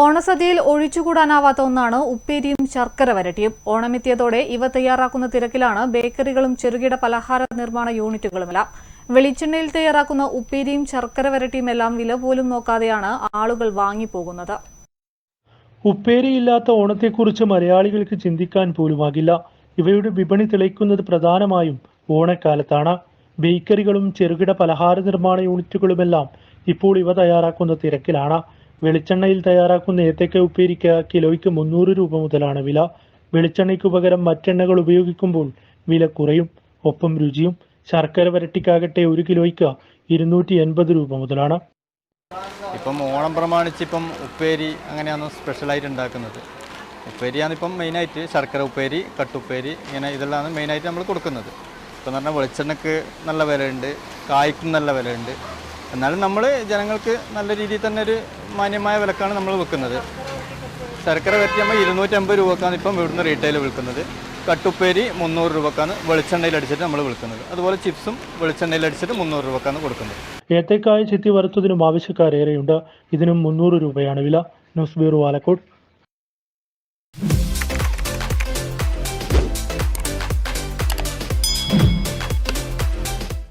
ഓണസദ്യയിൽ ഒഴിച്ചുകൂടാനാവാത്ത ഒന്നാണ് ഉപ്പേരിയും ശർക്കര വരട്ടിയും. ഓണമെത്തിയതോടെ ഇവ തയ്യാറാക്കുന്ന തിരക്കിലാണ് ബേക്കറികളും ചെറുകിട പലഹാര നിർമ്മാണ യൂണിറ്റുകളുമെല്ലാം. വെളിച്ചെണ്ണയിൽ തയ്യാറാക്കുന്ന ഉപ്പേരിയും ശർക്കര വരട്ടിയും എല്ലാം വില പോലും നോക്കാതെയാണ് ആളുകൾ വാങ്ങിപ്പോകുന്നത്. ഉപ്പേരിയില്ലാത്ത ഓണത്തെക്കുറിച്ച് മലയാളികൾക്ക് ചിന്തിക്കാൻ പോലുമാകില്ല. ഇവയുടെ വിപണി തെളിയിക്കുന്നത് പ്രധാനമായും ഓണക്കാലത്താണ്. ബേക്കറികളും ചെറുകിട പലഹാര നിർമ്മാണ യൂണിറ്റുകളുമെല്ലാം ഇപ്പോൾ ഇവ തയ്യാറാക്കുന്ന തിരക്കിലാണ്. വെളിച്ചെണ്ണയിൽ തയ്യാറാക്കുന്ന ഏത്തക്ക ഉപ്പേരിക്ക് കിലോയ്ക്ക് മുന്നൂറ് രൂപ മുതലാണ് വില. വെളിച്ചെണ്ണയ്ക്ക് പകരം മറ്റെണ്ണകൾ ഉപയോഗിക്കുമ്പോൾ വില കുറയും. ഒപ്പം രുചിയും ശർക്കര വരട്ടിക്കാകട്ടെ ഒരു കിലോയ്ക്ക് ഇരുന്നൂറ്റി എൺപത് രൂപ മുതലാണ്. ഇപ്പം ഓണം പ്രമാണിച്ച് ഇപ്പം ഉപ്പേരി അങ്ങനെയാണ് സ്പെഷ്യലായിട്ട് ഉണ്ടാക്കുന്നത്. ഉപ്പേരിയാണ് ഇപ്പം മെയിനായിട്ട് ശർക്കര ഉപ്പേരി കട്ടുപ്പേരി ഇങ്ങനെ ഇതെല്ലാമാണ് മെയിനായിട്ട് നമ്മൾ കൊടുക്കുന്നത്. ഇപ്പം എന്ന് പറഞ്ഞാൽ വെളിച്ചെണ്ണയ്ക്ക് നല്ല വിലയുണ്ട് കായ്ക്കും നല്ല വിലയുണ്ട്. എന്നാലും നമ്മൾ ജനങ്ങൾക്ക് നല്ല രീതിയിൽ തന്നെ ഒരു മാന്യമായ വിലക്കാണ് നമ്മൾ വെക്കുന്നത് ശർക്കര വരട്ടി നമ്മൾ ഇരുന്നൂറ്റമ്പത് രൂപക്കാണ് ഇപ്പം ഇവിടുന്ന് റീറ്റെയിൽ വിൽക്കുന്നത്. കട്ടുപ്പേരി മുന്നൂറ് രൂപക്കാണ് വെളിച്ചെണ്ണയിൽ അടിച്ചിട്ട് നമ്മൾ വിൽക്കുന്നത്. അതുപോലെ ചിപ്സും വെളിച്ചെണ്ണയിൽ അടിച്ചിട്ട് മുന്നൂറ് രൂപക്കാണ് കൊടുക്കുന്നത്. ഏത്തക്കായ ചെത്തി വറുത്തതിനും ആവശ്യക്കാരേറെയുണ്ട്. ഇതിനും മുന്നൂറ് രൂപയാണ് വില. News bureau Alakode.